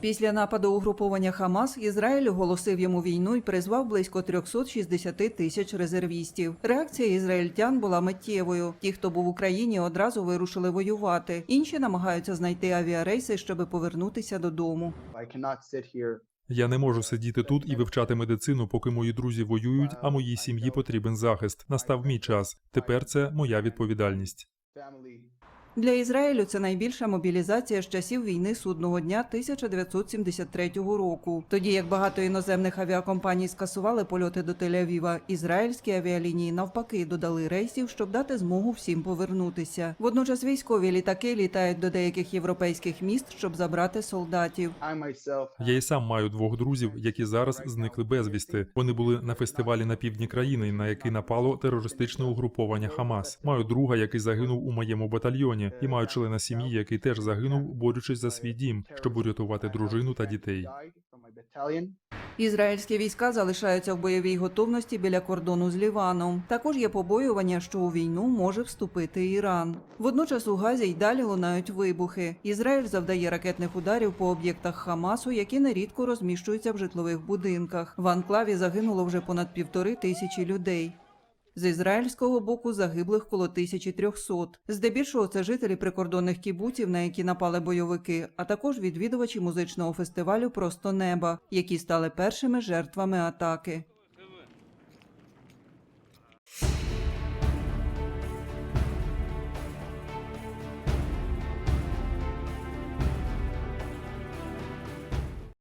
Після нападу угруповання Хамас Ізраїль оголосив йому війну і призвав близько 360 тисяч резервістів. Реакція ізраїльтян була миттєвою. Ті, хто був в Україні, одразу вирушили воювати. Інші намагаються знайти авіарейси, щоби повернутися додому. Я не можу сидіти тут і вивчати медицину, поки мої друзі воюють, а моїй сім'ї потрібен захист. Настав мій час. Тепер це моя відповідальність. Для Ізраїлю це найбільша мобілізація з часів війни судного дня 1973 року. Тоді як багато іноземних авіакомпаній скасували польоти до Тель-Авіва, ізраїльські авіалінії навпаки додали рейсів, щоб дати змогу всім повернутися. Водночас військові літаки літають до деяких європейських міст, щоб забрати солдатів. Я і сам маю двох друзів, які зараз зникли безвісти. Вони були на фестивалі на півдні країни, на який напало терористичне угруповання Хамас. Маю друга, який загинув у моєму батальйоні, і маю члена сім'ї, який теж загинув, борючись за свій дім, щоб урятувати дружину та дітей. Ізраїльські війська залишаються в бойовій готовності біля кордону з Ліваном. Також є побоювання, що у війну може вступити Іран. Водночас у Газі й далі лунають вибухи. Ізраїль завдає ракетних ударів по об'єктах Хамасу, які нерідко розміщуються в житлових будинках. В анклаві загинуло вже понад півтори тисячі людей. З ізраїльського боку загиблих коло 1300. Здебільшого це жителі прикордонних кібуців, на які напали бойовики, а також відвідувачі музичного фестивалю Просто неба, які стали першими жертвами атаки.